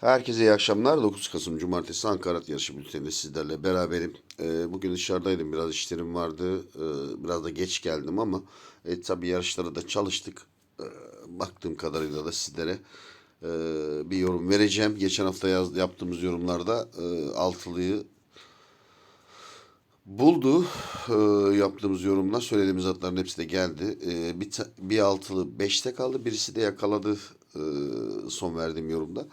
Herkese iyi akşamlar. 9 Kasım Cumartesi Ankara Yarışı bülteninde sizlerle beraberim. Ee, bugün dışarıdaydım. Biraz işlerim vardı. Ee, biraz da geç geldim ama e, tabii yarışlara da çalıştık. Ee, baktığım kadarıyla da sizlere e, bir yorum vereceğim. Geçen hafta yaz, yaptığımız yorumlarda e, altılıyı buldu. Yaptığımız yorumlar söylediğimiz atların hepsi de geldi. Bir, bir altılı beşte kaldı. Birisi de yakaladı e, son verdiğim yorumda.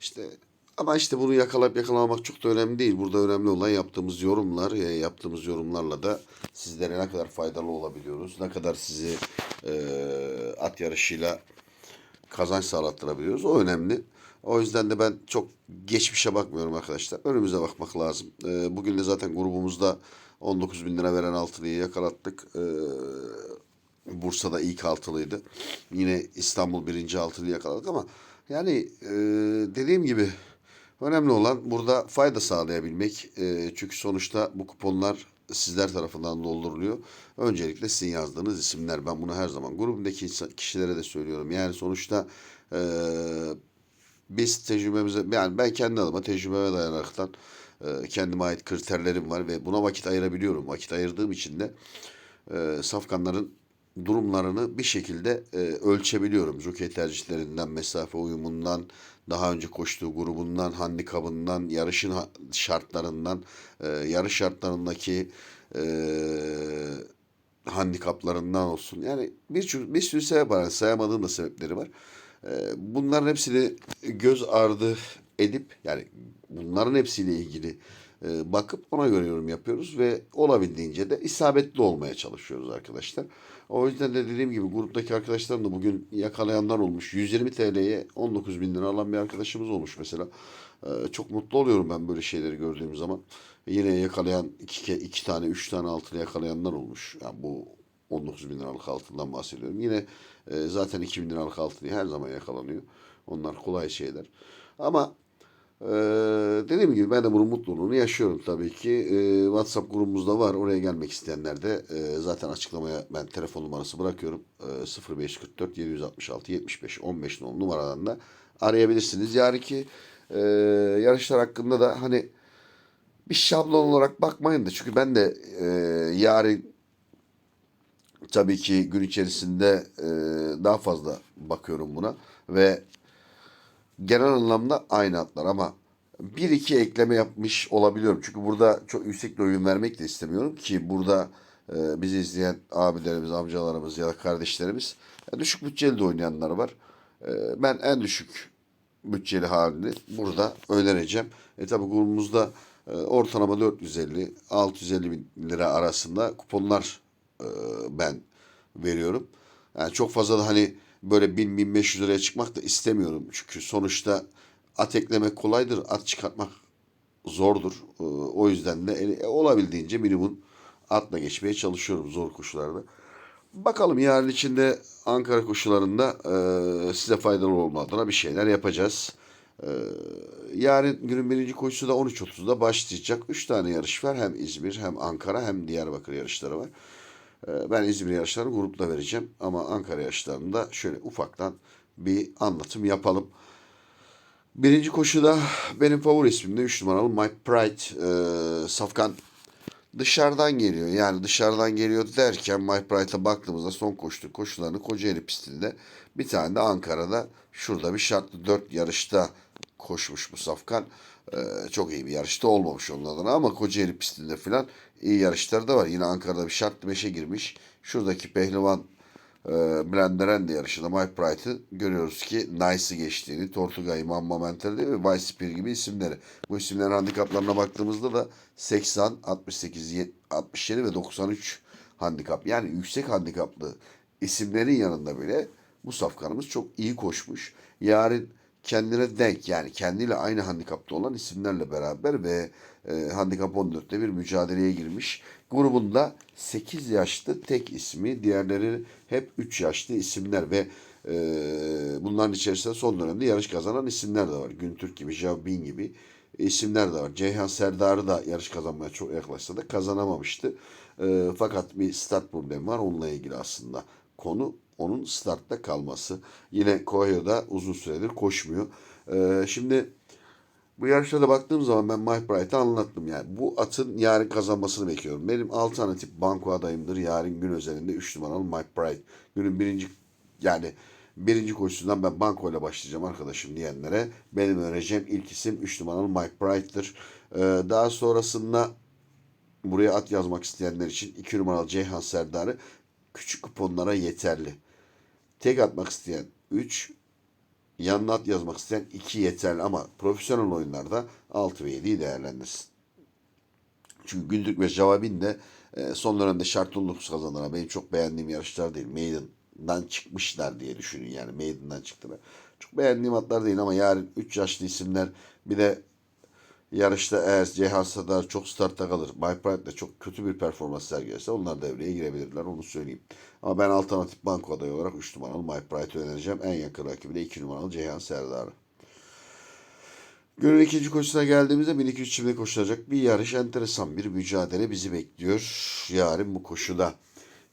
İşte ama işte bunu yakalayıp yakalamak çok da önemli değil. Burada önemli olan yaptığımız yorumlar. E, yaptığımız yorumlarla da sizlere ne kadar faydalı olabiliyoruz. Ne kadar sizi e, at yarışıyla kazanç sağlattırabiliyoruz. O önemli. O yüzden de ben çok geçmişe bakmıyorum arkadaşlar. Önümüze bakmak lazım. Ee, bugün de zaten grubumuzda 19 bin lira veren altılıyı yakalattık. Ee, Bursa'da ilk altılıydı. Yine İstanbul birinci altılıyı yakaladık ama yani e, dediğim gibi önemli olan burada fayda sağlayabilmek. E, çünkü sonuçta bu kuponlar sizler tarafından dolduruluyor. Öncelikle sizin yazdığınız isimler. Ben bunu her zaman grubumdaki kişilere de söylüyorum. Yani sonuçta e, biz tecrübemize yani ben kendi adıma tecrübeme dayanaraktan e, kendime ait kriterlerim var ve buna vakit ayırabiliyorum. Vakit ayırdığım için de e, safkanların durumlarını bir şekilde e, ölçebiliyorum. Jockey tercihlerinden, mesafe uyumundan, daha önce koştuğu grubundan, handikabından, yarışın şartlarından, e, yarış şartlarındaki e, handikaplarından olsun. Yani bir, bir sürü sebep var. Sayamadığım da sebepleri var. E, bunların hepsini göz ardı edip yani bunların hepsiyle ilgili e, bakıp ona göre yorum yapıyoruz ve olabildiğince de isabetli olmaya çalışıyoruz arkadaşlar. O yüzden de dediğim gibi gruptaki arkadaşlarım da bugün yakalayanlar olmuş. 120 TL'ye 19 bin lira alan bir arkadaşımız olmuş mesela. E, çok mutlu oluyorum ben böyle şeyleri gördüğüm zaman. Yine yakalayan iki, iki tane, üç tane altılı yakalayanlar olmuş. Yani bu 19 bin liralık altından bahsediyorum. Yine e, zaten 2 bin liralık altın her zaman yakalanıyor. Onlar kolay şeyler. Ama e, dediğim gibi ben de bunun mutluluğunu yaşıyorum tabii ki. E, WhatsApp grubumuzda var. Oraya gelmek isteyenler de e, zaten açıklamaya ben telefon numarası bırakıyorum. E, 0544 766 75 15 nolu numaradan da arayabilirsiniz. Yarınki e, yarışlar hakkında da hani bir şablon olarak bakmayın da çünkü ben de e, yarın tabii ki gün içerisinde e, daha fazla bakıyorum buna ve genel anlamda aynı atlar ama bir iki ekleme yapmış olabiliyorum. Çünkü burada çok yüksek oyun vermek de istemiyorum ki burada e, bizi izleyen abilerimiz, amcalarımız ya da kardeşlerimiz e, düşük bütçeli de oynayanlar var. E, ben en düşük bütçeli halini burada önereceğim. E tabi grubumuzda e, ortalama 450-650 bin lira arasında kuponlar e, ben veriyorum. Yani çok fazla da hani böyle 1000-1500 liraya çıkmak da istemiyorum. Çünkü sonuçta at eklemek kolaydır, at çıkartmak zordur. E, o yüzden de e, olabildiğince minimum atla geçmeye çalışıyorum zor koşularda. Bakalım yarın içinde Ankara koşularında e, size faydalı olma adına bir şeyler yapacağız. E, yarın günün birinci koşusu da 13.30'da başlayacak. Üç tane yarış var. Hem İzmir hem Ankara hem Diyarbakır yarışları var. E, ben İzmir yarışlarını grupla vereceğim. Ama Ankara yarışlarında şöyle ufaktan bir anlatım yapalım. Birinci koşuda benim favori ismim de 3 numaralı My Pride e, Safkan dışarıdan geliyor. Yani dışarıdan geliyor derken My Pride'a baktığımızda son koştuğu koşularını Kocaeli pistinde bir tane de Ankara'da şurada bir şartlı 4 yarışta koşmuş bu Safkan. Ee, çok iyi bir yarışta olmamış onun adına ama Kocaeli pistinde falan iyi yarışları da var. Yine Ankara'da bir şartlı 5'e girmiş. Şuradaki pehlivan e, Blenderende yarışında My Pride'ı görüyoruz ki Nice'ı geçtiğini, Tortuga'yı, Mamma Mental'i ve Vice Spear gibi isimleri. Bu isimlerin handikaplarına baktığımızda da 80, 68, 70, 67 ve 93 handikap. Yani yüksek handikaplı isimlerin yanında bile bu safkanımız çok iyi koşmuş. Yarın kendine denk yani kendiyle aynı handikapta olan isimlerle beraber ve e, handikap 14'te bir mücadeleye girmiş. Grubunda 8 yaşlı tek ismi, diğerleri hep 3 yaşlı isimler ve e, bunların içerisinde son dönemde yarış kazanan isimler de var. Güntürk gibi, Javbin gibi isimler de var. Ceyhan Serdar'ı da yarış kazanmaya çok yaklaşsa da kazanamamıştı. E, fakat bir stat problemi var onunla ilgili aslında konu. Onun startta kalması. Yine Koyo da uzun süredir koşmuyor. Ee, şimdi bu yarışlara baktığım zaman ben Mike Bright'a anlattım yani. Bu atın yarın kazanmasını bekliyorum. Benim alternatif banko adayımdır. Yarın gün özelinde 3 numaralı Mike Bright. Günün birinci yani birinci koşusundan ben banko ile başlayacağım arkadaşım diyenlere benim önereceğim ilk isim 3 numaralı Mike Bright'tır. Ee, daha sonrasında buraya at yazmak isteyenler için 2 numaralı Ceyhan Serdar'ı küçük kuponlara yeterli. Tek atmak isteyen 3, yanına at yazmak isteyen 2 yeterli ama profesyonel oyunlarda 6 ve 7'yi değerlendirsin. Çünkü Güldük ve Javabin de e, son dönemde şart 19 kazandılar. Benim çok beğendiğim yarışlar değil. Maiden'dan çıkmışlar diye düşünün yani. Maiden'dan çıktılar. Çok beğendiğim atlar değil ama yarın 3 yaşlı isimler bir de yarışta eğer Ceyhan Sadar çok startta kalır. Mike Bright de çok kötü bir performans sergilerse onlar devreye girebilirler onu söyleyeyim. Ama ben alternatif banko adayı olarak 3 numaralı Mike Bright'ı önereceğim. En yakın rakibi de 2 numaralı Ceyhan Serdar'ı. Günün ikinci koşusuna geldiğimizde 1200 çimde koşulacak bir yarış. Enteresan bir mücadele bizi bekliyor yarın bu koşuda.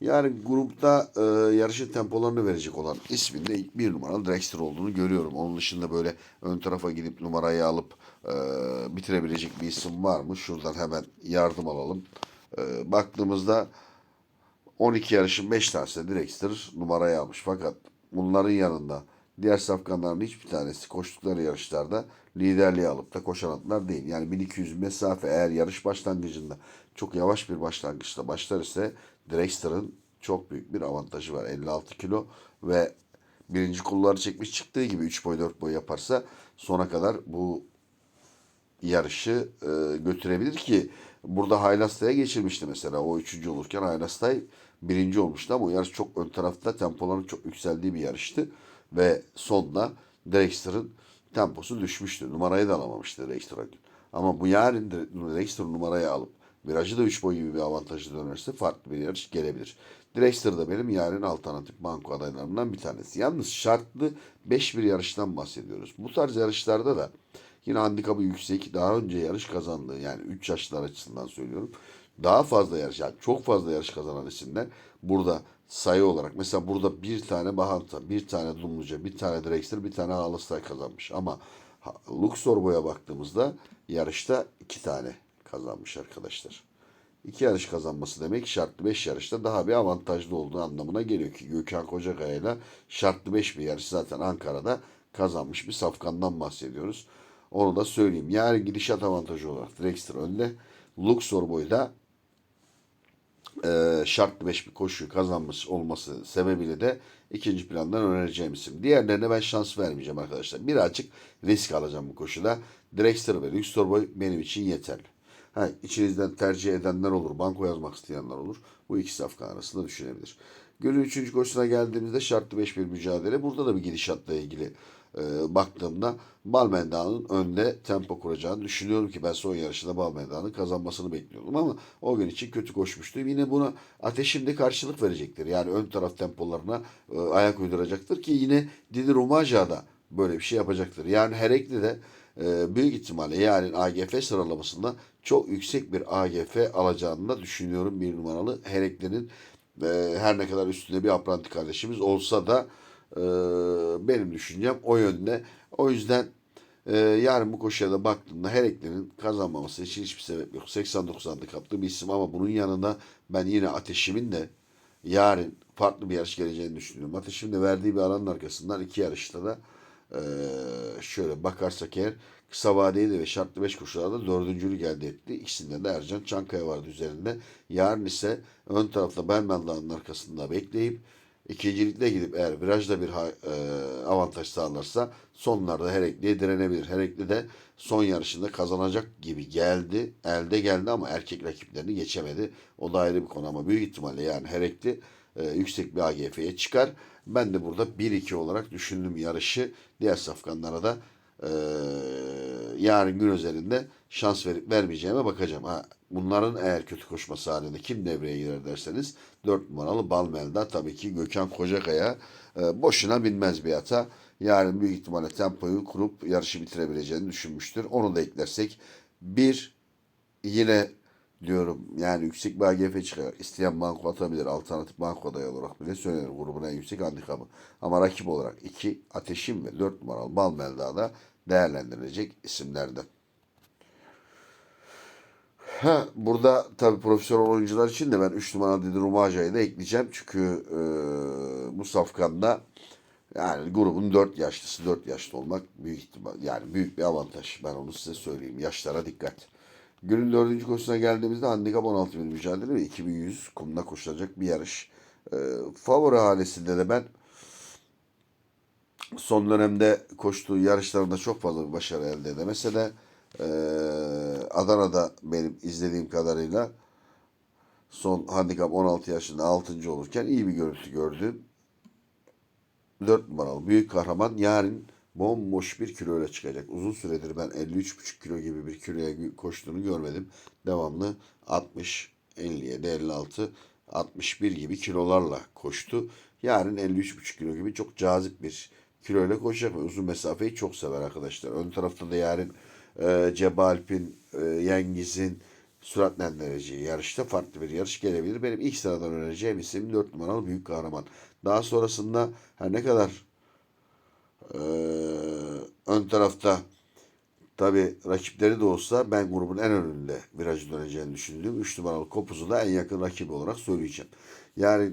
Yarın grupta e, yarışın tempolarını verecek olan isminde ilk bir numaralı Drexler olduğunu görüyorum. Onun dışında böyle ön tarafa gidip numarayı alıp e, bitirebilecek bir isim var mı? Şuradan hemen yardım alalım. E, baktığımızda 12 yarışın 5 tanesi Drexler numarayı almış. Fakat bunların yanında diğer safkanların hiçbir tanesi koştukları yarışlarda liderliği alıp da koşan atlar değil. Yani 1200 mesafe eğer yarış başlangıcında çok yavaş bir başlangıçta başlar ise Drexler'ın çok büyük bir avantajı var. 56 kilo ve birinci kulları çekmiş çıktığı gibi 3 boy 4 boy yaparsa sona kadar bu yarışı e, götürebilir ki burada Haylasta'ya geçirmişti mesela. O üçüncü olurken Haylastay birinci olmuştu ama o yarış çok ön tarafta tempoların çok yükseldiği bir yarıştı. Ve sonda Drexler'ın temposu düşmüştü. Numarayı da alamamıştı Drexler. Ama bu yarın Drexler numarayı alıp virajı da 3 boy gibi bir avantajı dönerse farklı bir yarış gelebilir. Drexler da benim yarın alternatif banko adaylarımdan bir tanesi. Yalnız şartlı 5 bir yarıştan bahsediyoruz. Bu tarz yarışlarda da Yine handikapı yüksek. Daha önce yarış kazandığı yani 3 yaşlar açısından söylüyorum. Daha fazla yarış yani çok fazla yarış kazanan isimler burada sayı olarak mesela burada bir tane Bahanta, bir tane Dumluca, bir tane Drexler, bir tane Alastay kazanmış. Ama Luxor boya baktığımızda yarışta iki tane kazanmış arkadaşlar. İki yarış kazanması demek şartlı 5 yarışta daha bir avantajlı olduğu anlamına geliyor ki Gökhan Kocakaya ile şartlı 5 bir yarış zaten Ankara'da kazanmış bir safkandan bahsediyoruz. Onu da söyleyeyim. Yani gidişat avantajı olarak Drexler önde. Luxor boyda e, şartlı 5 bir koşuyu kazanmış olması sebebiyle de ikinci plandan önereceğim isim. Diğerlerine ben şans vermeyeceğim arkadaşlar. Birazcık risk alacağım bu koşuda. Drexler ve Luxor boy benim için yeterli. Ha, içinizden tercih edenler olur, banko yazmak isteyenler olur. Bu iki safkan arasında düşünebilir. Günün üçüncü koşusuna geldiğimizde şartlı 5 bir mücadele. Burada da bir gidişatla ilgili e, baktığımda Balmenda'nın önde tempo kuracağını düşünüyorum ki ben son yarışında Balmenda'nın kazanmasını bekliyordum ama o gün için kötü koşmuştu. Yine buna ateşimde karşılık verecektir. Yani ön taraf tempolarına e, ayak uyduracaktır ki yine Dini Rumaja da böyle bir şey yapacaktır. Yani Herekli de büyük ihtimalle yarın AGF sıralamasında çok yüksek bir AGF alacağını da düşünüyorum bir numaralı Herekli'nin e, her ne kadar üstünde bir apranti kardeşimiz olsa da e, benim düşüncem o yönde. O yüzden e, yarın bu koşuya da baktığımda Herekli'nin kazanmaması için hiçbir sebep yok. 89 handikaplı bir isim ama bunun yanında ben yine Ateşim'in de yarın farklı bir yarış geleceğini düşünüyorum. Ateşim'in de verdiği bir aranın arkasından iki yarışta da e, şöyle bakarsak eğer kısa vadeli ve şartlı 5 koşularda dördüncülük elde etti. İkisinde de Ercan Çankaya vardı üzerinde. Yarın ise ön tarafta Belmen Dağı'nın arkasında bekleyip ikincilikle gidip eğer virajda bir e, avantaj sağlarsa sonlarda Herekli'ye direnebilir. Herekli de son yarışında kazanacak gibi geldi. Elde geldi ama erkek rakiplerini geçemedi. O da ayrı bir konu ama büyük ihtimalle yani Herekli e, yüksek bir AGF'ye çıkar. Ben de burada 1-2 olarak düşündüm yarışı. Diğer safkanlara da e, yarın gün özelinde şans verip vermeyeceğime bakacağım. Ha, bunların eğer kötü koşması halinde kim devreye girer derseniz 4 numaralı Balmel'da tabii ki Gökhan Kocakaya e, boşuna binmez bir hata. Yarın büyük ihtimalle tempoyu kurup yarışı bitirebileceğini düşünmüştür. Onu da eklersek bir yine diyorum. Yani yüksek bir AGF çıkar. İsteyen banko atabilir. Alternatif banko adayı olarak bile söylenir. Grubun en yüksek handikapı. Ama rakip olarak 2 Ateşim ve 4 numaralı Bal Melda da değerlendirilecek isimlerden. Ha, burada tabii profesyonel oyuncular için de ben 3 numara Didi Rumaja'yı da ekleyeceğim. Çünkü e, bu safkanda yani grubun 4 yaşlısı 4 yaşlı olmak büyük ihtimal yani büyük bir avantaj. Ben onu size söyleyeyim. Yaşlara dikkat. Günün dördüncü koşusuna geldiğimizde handikap 16 bin mücadele ve 2100 kumda koşulacak bir yarış. E, favori halesinde de ben son dönemde koştuğu yarışlarında çok fazla bir başarı elde edemese de e, Adana'da benim izlediğim kadarıyla son handikap 16 yaşında 6. olurken iyi bir görüntü gördüm. 4 numaralı büyük kahraman yarın bomboş bir kiloyla çıkacak. Uzun süredir ben 53,5 kilo gibi bir kiloya koştuğunu görmedim. Devamlı 60, 57, 56, 61 gibi kilolarla koştu. Yarın 53,5 kilo gibi çok cazip bir kiloyla koşacak ve uzun mesafeyi çok sever arkadaşlar. Ön tarafta da yarın e, Cebalp'in, e, Yengiz'in süratlendireceği yarışta farklı bir yarış gelebilir. Benim ilk sıradan önereceğim isim 4 numaralı büyük kahraman. Daha sonrasında her ne kadar e, ön tarafta tabi rakipleri de olsa ben grubun en önünde virajı döneceğini düşündüğüm 3 numaralı Kopuz'u da en yakın rakibi olarak söyleyeceğim. Yani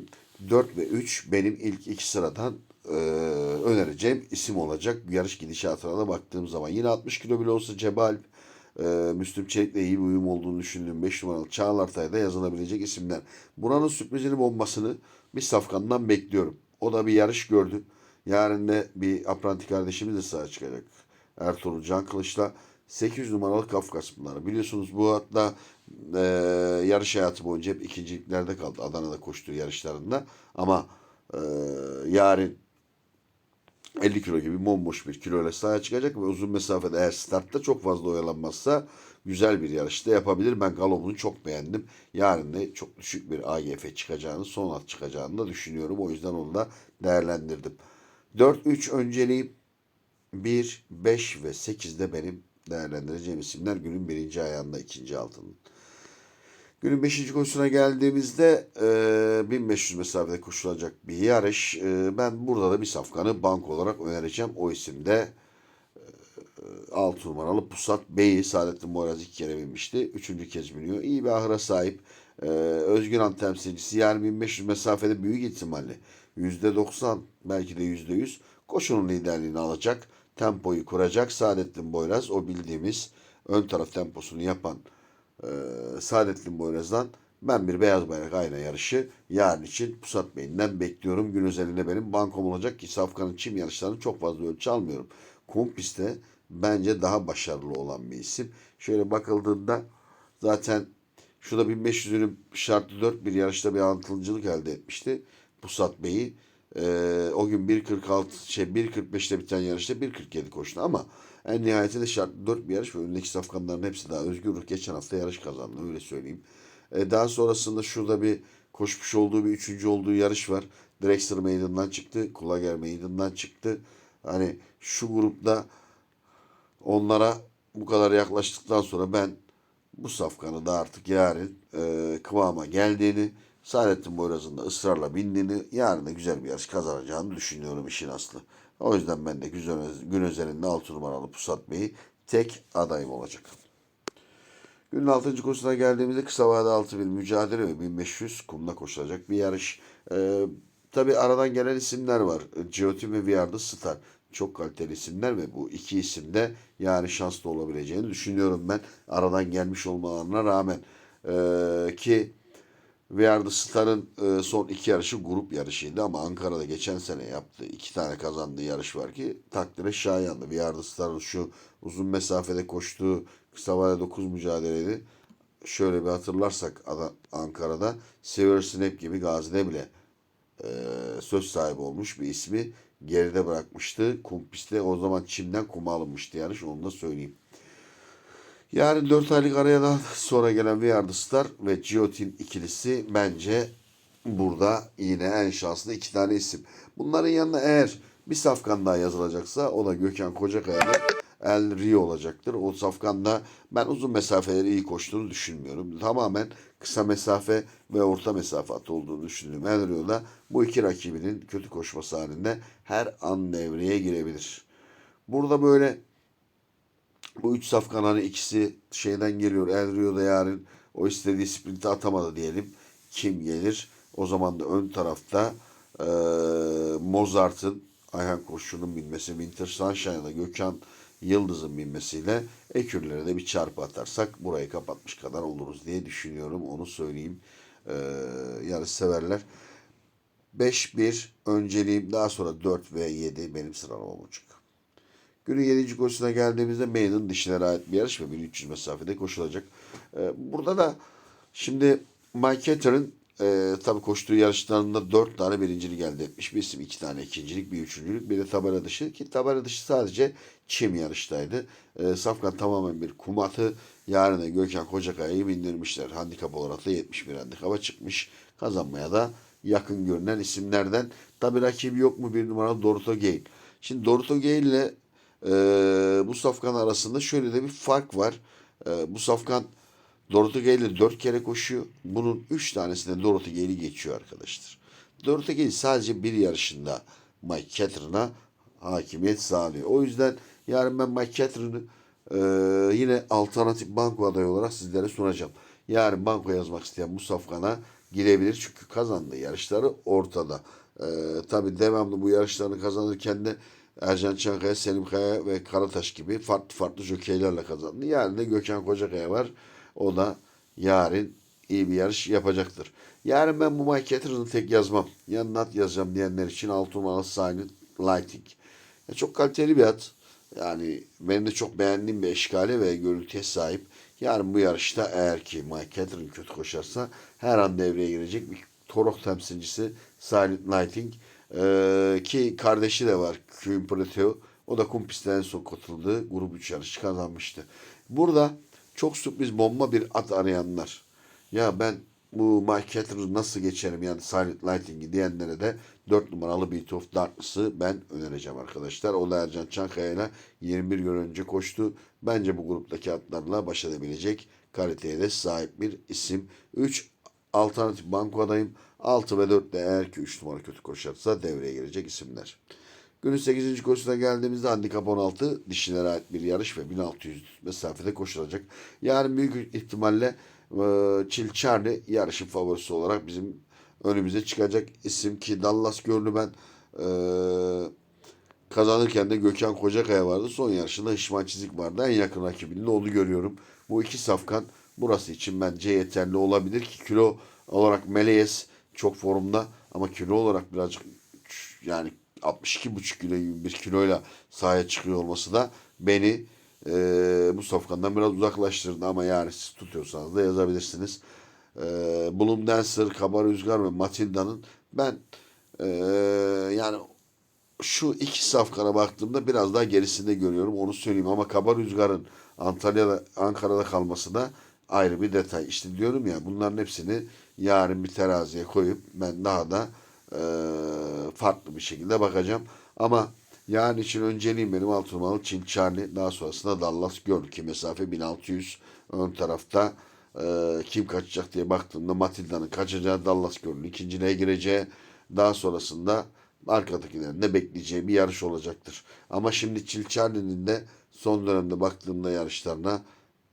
4 ve 3 benim ilk iki sıradan e, önereceğim isim olacak. Yarış gidişatına da baktığım zaman. Yine 60 kilo bile olsa Cebal, e, Müslüm Çelik'le iyi bir uyum olduğunu düşündüğüm 5 numaralı Çağlar Tay'da yazılabilecek isimler. Buranın sürprizini bombasını bir safkandan bekliyorum. O da bir yarış gördü. Yarın da bir apranti kardeşimiz de sahaya çıkacak. Ertuğrul Can Kılıç'la 800 numaralı Kafkas bunlar. Biliyorsunuz bu hatta e, yarış hayatı boyunca hep ikinciliklerde kaldı. Adana'da koştuğu yarışlarında. Ama e, yarın 50 kilo gibi bomboş bir kiloyla sahaya çıkacak ve uzun mesafede eğer startta çok fazla oyalanmazsa güzel bir yarışta yapabilir. Ben Galop'unu çok beğendim. Yarın da çok düşük bir AGF çıkacağını, son at çıkacağını da düşünüyorum. O yüzden onu da değerlendirdim. 4-3 önceliğim 1, 5 ve 8'de benim değerlendireceğim isimler günün birinci ayağında ikinci altının. Günün 5. koşusuna geldiğimizde e, 1500 mesafede koşulacak bir yarış. E, ben burada da bir safkanı bank olarak önereceğim. O isim de e, 6 numaralı Pusat Bey'i Saadettin Boyraz iki kere binmişti. Üçüncü kez biniyor. İyi bir ahıra sahip. E, Özgün Han temsilcisi yani 1500 mesafede büyük ihtimalle %90 belki de %100 koşunun liderliğini alacak. Tempoyu kuracak. Saadettin Boyraz o bildiğimiz ön taraf temposunu yapan e, Saadettin Boyraz'dan ben bir beyaz bayrak ayna yarışı yarın için Pusat Bey'inden bekliyorum. Gün özelinde benim bankom olacak ki Safkan'ın çim yarışlarını çok fazla ölçü almıyorum. Kumpis'te bence daha başarılı olan bir isim. Şöyle bakıldığında zaten şurada 1500'ünün şartlı 4 bir yarışta bir antılıcılık elde etmişti. Pusat Bey'i. Ee, o gün 1.46 şey 1.45'te biten yarışta 1.47 koştu ama en nihayetinde şartlı 4 bir yarış ve önündeki safkanların hepsi daha özgür ruh geçen hafta yarış kazandı öyle söyleyeyim. Ee, daha sonrasında şurada bir koşmuş olduğu bir üçüncü olduğu yarış var. Drexler meydanından çıktı. Kulager meydanından çıktı. Hani şu grupta onlara bu kadar yaklaştıktan sonra ben bu safkanı da artık yarın e, kıvama geldiğini, Saadettin Boyraz'ın da ısrarla bindiğini, yarın da güzel bir yarış kazanacağını düşünüyorum işin aslı. O yüzden ben de gün özelinde 6 numaralı Pusat Bey'i tek adayım olacak. Günün 6. koşusuna geldiğimizde kısa vade 6000 mücadele ve 1500 kumda koşulacak bir yarış. Ee, Tabi aradan gelen isimler var. Giotti ve Viarda Star. Çok kaliteli isimler ve bu iki isim de yani şanslı olabileceğini düşünüyorum ben. Aradan gelmiş olmalarına rağmen. Ee, ki Viarda Star'ın e, son iki yarışı grup yarışıydı ama Ankara'da geçen sene yaptığı iki tane kazandığı yarış var ki takdire şayandı. Viarda Star'ın şu uzun mesafede koştuğu kısa vade 9 mücadeleydi. Şöyle bir hatırlarsak Ada- Ankara'da Sever Snap gibi Gazi'de bile e, söz sahibi olmuş bir ismi geride bırakmıştı. Kumpis'te o zaman Çim'den kuma alınmıştı yarış onu da söyleyeyim. Yani 4 aylık arayadan sonra gelen Viyardı Star ve Giotin ikilisi bence burada yine en şanslı iki tane isim. Bunların yanına eğer bir safkan daha yazılacaksa o da Gökhan Kocakaya'nın El Rio olacaktır. O safkanda ben uzun mesafeleri iyi koştuğunu düşünmüyorum. Tamamen kısa mesafe ve orta mesafe atı olduğunu düşündüğüm El Rio'da bu iki rakibinin kötü koşması halinde her an devreye girebilir. Burada böyle bu üç safkan hani ikisi şeyden geliyor. El Rio'da yarın o istediği sprinti atamadı diyelim. Kim gelir? O zaman da ön tarafta eee, Mozart'ın Ayhan Koçlu'nun binmesi, Winter Sunshine'da Gökhan Yıldız'ın binmesiyle ekürlere de bir çarpı atarsak burayı kapatmış kadar oluruz diye düşünüyorum. Onu söyleyeyim. Eee yarış severler. 5-1 önceliğim daha sonra 4 ve 7 benim sıralamam olacak. Günün 7. koşusuna geldiğimizde Maiden dişilere ait bir yarış ve 1300 mesafede koşulacak. Ee, burada da şimdi Mike Catter'ın e, tabii koştuğu yarışlarında 4 tane birincilik elde etmiş. Bir isim 2 tane ikincilik, bir üçüncülük, bir de tabela dışı. Ki tabela dışı sadece çim yarıştaydı. E, Safkan tamamen bir kum atı. Yarın da Gökhan Kocakaya'yı bindirmişler. Handikap olarak da 71 handikapa çıkmış. Kazanmaya da yakın görünen isimlerden. Tabii rakibi yok mu bir numaralı Dorotho Gale. Şimdi Dorotho Gale ile e, bu safkan arasında şöyle de bir fark var. E, bu safkan Dorothy Gale 4 kere koşuyor. Bunun 3 tanesinde Dorothy Gale'i geçiyor arkadaşlar. Dorothy Gale sadece bir yarışında Mike Cateran'a hakimiyet sağlıyor. O yüzden yarın ben Mike Cateran'ı e, yine alternatif banko adayı olarak sizlere sunacağım. Yarın banko yazmak isteyen bu safkana girebilir. Çünkü kazandığı yarışları ortada. E, tabii devamlı bu yarışlarını kazanırken de Ercan Çankaya, Selim Kaya ve Karataş gibi farklı farklı jokeylerle kazandı. Yarın da Gökhan Kocakaya var. O da yarın iyi bir yarış yapacaktır. Yarın ben bu Mike Cateran'ı tek yazmam. Yanına at yazacağım diyenler için altı numaralı Silent Lighting. Ya çok kaliteli bir at. Yani benim de çok beğendiğim bir eşkali ve görüntüye sahip. Yarın bu yarışta eğer ki Mike Cateran kötü koşarsa her an devreye girecek bir Torok temsilcisi Silent Lighting. Ee, ki kardeşi de var Queen Preteo. O da kum pistte en son katıldığı grup 3 yarışı kazanmıştı. Burada çok sürpriz bomba bir at arayanlar. Ya ben bu Mike nasıl geçerim yani Silent Lighting'i diyenlere de 4 numaralı Beat of Darkness'ı ben önereceğim arkadaşlar. O da Ercan Çankaya ile 21 gün önce koştu. Bence bu gruptaki atlarla baş edebilecek kaliteye de sahip bir isim. 3 alternatif banko adayım. 6 ve 4 de eğer ki 3 numara kötü koşarsa devreye girecek isimler. Günün 8. koşusuna geldiğimizde handikap 16 dişilere ait bir yarış ve 1600 mesafede koşulacak. Yarın büyük ihtimalle e, Çil Charlie yarışın favorisi olarak bizim önümüze çıkacak isim ki Dallas Görnü ben e, kazanırken de Gökhan Kocakaya vardı. Son yarışında Hışman Çizik vardı. En yakın rakibinin onu görüyorum. Bu iki safkan burası için bence yeterli olabilir ki kilo olarak Meleyes çok formda ama kilo olarak birazcık yani 62,5 kilo gibi bir kiloyla sahaya çıkıyor olması da beni e, bu safkandan biraz uzaklaştırdı ama yani siz tutuyorsanız da yazabilirsiniz. E, Bloom Dancer, Kaba Rüzgar ve Matilda'nın ben e, yani şu iki safkana baktığımda biraz daha gerisinde görüyorum onu söyleyeyim ama Kaba Rüzgar'ın Antalya'da Ankara'da kalması da ayrı bir detay. İşte diyorum ya bunların hepsini yarın bir teraziye koyup ben daha da e, farklı bir şekilde bakacağım. Ama yarın için önceliğim benim altı numaralı Çin Charlie. Daha sonrasında Dallas Göl ki mesafe 1600 ön tarafta e, kim kaçacak diye baktığımda Matilda'nın kaçacağı Dallas Göl'ün ikinciliğe gireceği daha sonrasında arkadakilerin de bekleyeceği bir yarış olacaktır. Ama şimdi Çil Charlie'nin de son dönemde baktığımda yarışlarına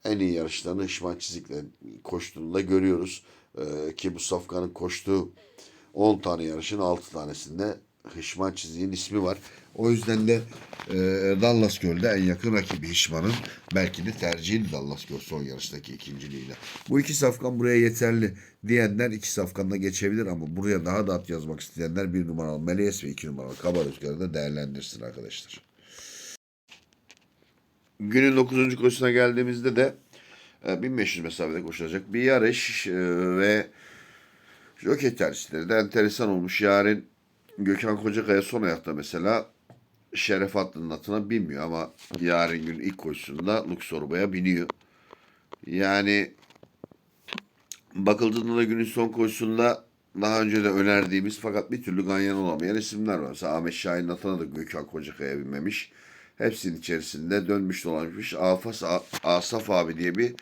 en iyi yarışlarını Hışman Çizik'le koştuğunu da görüyoruz. Ee, ki bu Safkan'ın koştuğu 10 tane yarışın 6 tanesinde Hışman Çizik'in ismi var. O yüzden de e, Dallas Göl'de en yakın rakibi Hışman'ın belki de tercihini Dallas Göl son yarıştaki ikinciliğiyle. Bu iki safkan buraya yeterli diyenler iki safkanla geçebilir ama buraya daha da at yazmak isteyenler bir numaralı Melees ve iki numaralı Kaba Rüzgar'ı da değerlendirsin arkadaşlar. Günün 9. koşusuna geldiğimizde de e, 1500 mesafede koşulacak bir yarış e, ve jockey tercihleri de enteresan olmuş. Yarın Gökhan Kocakaya son ayakta mesela Şeref Atlı'nın atına binmiyor ama yarın gün ilk koşusunda Luxorba'ya biniyor. Yani bakıldığında da günün son koşusunda daha önce de önerdiğimiz fakat bir türlü ganyan olamayan isimler var. Mesela Ahmet Şahin atına da Gökhan Kocakaya binmemiş. Hepsinin içerisinde dönmüş dolaşmış Afas Asaf abi diye bir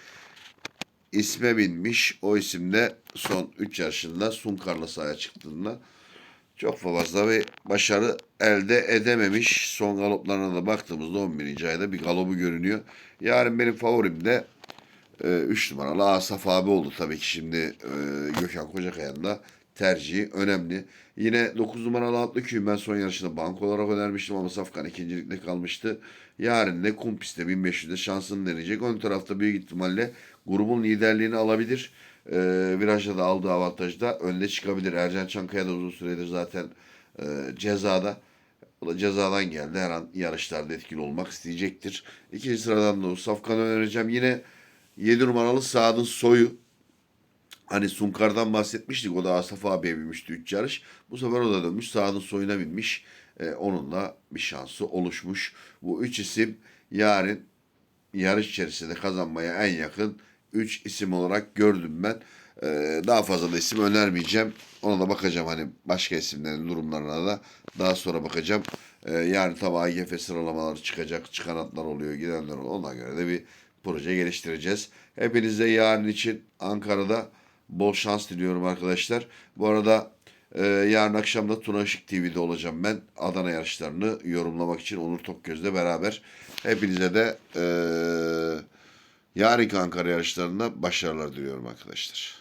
isme binmiş. O isimde son 3 yaşında Sunkar'la sahaya çıktığında çok fazla bir başarı elde edememiş. Son galoplarına da baktığımızda 11. ayda bir galobu görünüyor. Yarın benim favorim de 3 numaralı Asaf abi oldu tabii ki şimdi e, Gökhan Kocakaya'nın da tercihi önemli. Yine 9 numaralı atlı küyüm ben son yarışında bank olarak önermiştim ama Safkan ikincilikte kalmıştı. Yarın da kum pistte 1500'de şansını deneyecek. Ön tarafta büyük ihtimalle grubun liderliğini alabilir. E, virajda da aldığı avantajda önde çıkabilir. Ercan Çankaya da uzun süredir zaten e, cezada. O da cezadan geldi. Her an yarışlarda etkili olmak isteyecektir. İkinci sıradan da Safkan'ı önereceğim. Yine 7 numaralı Saad'ın soyu. Hani Sunkar'dan bahsetmiştik. O da Asaf abiye binmişti 3 yarış. Bu sefer o da dönmüş. Saad'ın soyuna binmiş. Ee, onun da bir şansı oluşmuş. Bu üç isim yarın yarış içerisinde kazanmaya en yakın 3 isim olarak gördüm ben. Ee, daha fazla da isim önermeyeceğim. Ona da bakacağım hani başka isimlerin durumlarına da daha sonra bakacağım. Ee, yani tabi AGF sıralamaları çıkacak. Çıkan atlar oluyor, gidenler oluyor. Ona göre de bir proje geliştireceğiz. Hepinize yarın için Ankara'da bol şans diliyorum arkadaşlar. Bu arada e, yarın akşam da Tuna TV'de olacağım ben. Adana yarışlarını yorumlamak için Onur Tokgöz'le beraber. Hepinize de e, yarınki Ankara yarışlarında başarılar diliyorum arkadaşlar.